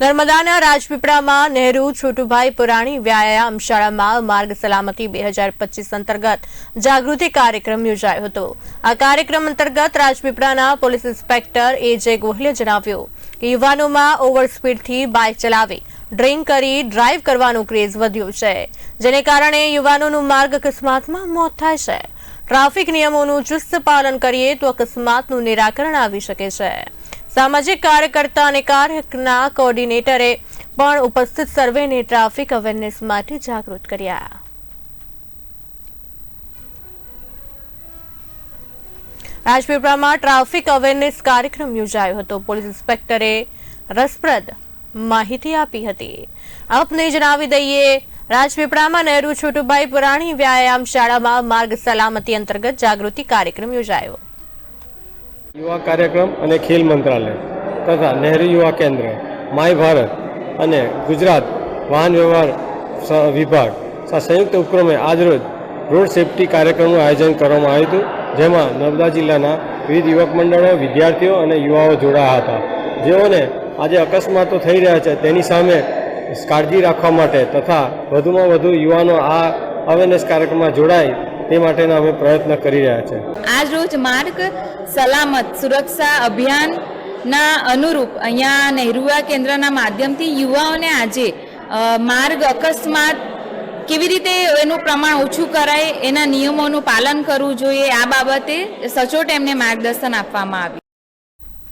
નર્મદાના રાજપીપળામાં નહેરુ, છોટુભાઈ પુરાણી વ્યાયામ શાળામાં માર્ગ સલામતી બે હજાર પચીસ અંતર્ગત જાગૃતિ કાર્યક્રમ યોજાયો હતો. આ કાર્યક્રમ અંતર્ગત રાજપીપળાના પોલીસ ઇન્સ્પેક્ટર એ જે ગોહિલે જણાવ્યું કે યુવાનોમાં ઓવર સ્પીડથી બાઇક ચલાવી, ડ્રિંક કરી ડ્રાઈવ કરવાનો ક્રેઝ વધ્યો છે, જેને કારણે યુવાનોનું માર્ગ અકસ્માતમાં મોત થાય છે. ટ્રાફિક નિયમોનું ચુસ્ત પાલન કરીએ તો અકસ્માતનું નિરાકરણ આવી શકે છે. સામાજિક કાર્યકર્તા અને કાર્યકના કોર્ડિનેટરે પણ ઉપસ્થિત સર્વેને ટ્રાફિક અવેરનેસ માટે જાગૃત કર્યા. રાજપીપળામાં ટ્રાફિક અવેરનેસ કાર્યક્રમ યોજાયો હતો. પોલીસ ઇન્સ્પેક્ટરે રસપ્રદ માહિતી આપી હતી. આપને જણાવી દઈએ, રાજપીપળામાં નહેરુ છોટુભાઈ પુરાણી વ્યાયામ શાળામાં માર્ગ સલામતી અંતર્ગત જાગૃતિ કાર્યક્રમ યોજાયો. યુવા કાર્યક્રમ અને ખેલ મંત્રાલય તથા નહેરુ યુવા કેન્દ્ર, માય ભારત અને ગુજરાત વાહન વ્યવહાર વિભાગ સંયુક્ત ઉપક્રમે આજરોજ રોડ સેફટી કાર્યક્રમનું આયોજન કરવામાં આવ્યું હતું, જેમાં નર્મદા જિલ્લાના વિવિધ યુવક મંડળો, વિદ્યાર્થીઓ અને યુવાઓ જોડાયા હતા. જેઓને આજે અકસ્માતો થઈ રહ્યા છે, તેની સામે કાળજી રાખવા માટે તથા વધુમાં વધુ યુવાનો આ અવેરનેસ કાર્યક્રમમાં જોડાય તે માટેના અમે પ્રયત્ન કરી રહ્યા છે. આજ રોજ માર્ગ સલામત સુરક્ષા અભિયાનના અનુરૂપ અહીંયા નહેરુઆ કેન્દ્રના માધ્યમથી યુવાઓને આજે માર્ગ અકસ્માત કેવી રીતે એનું પ્રમાણ ઓછું કરાય એના નિયમોનું પાલન કરવું જોઈએ, આ બાબતે સચોટ એમને માર્ગદર્શન આપવામાં આવ્યું.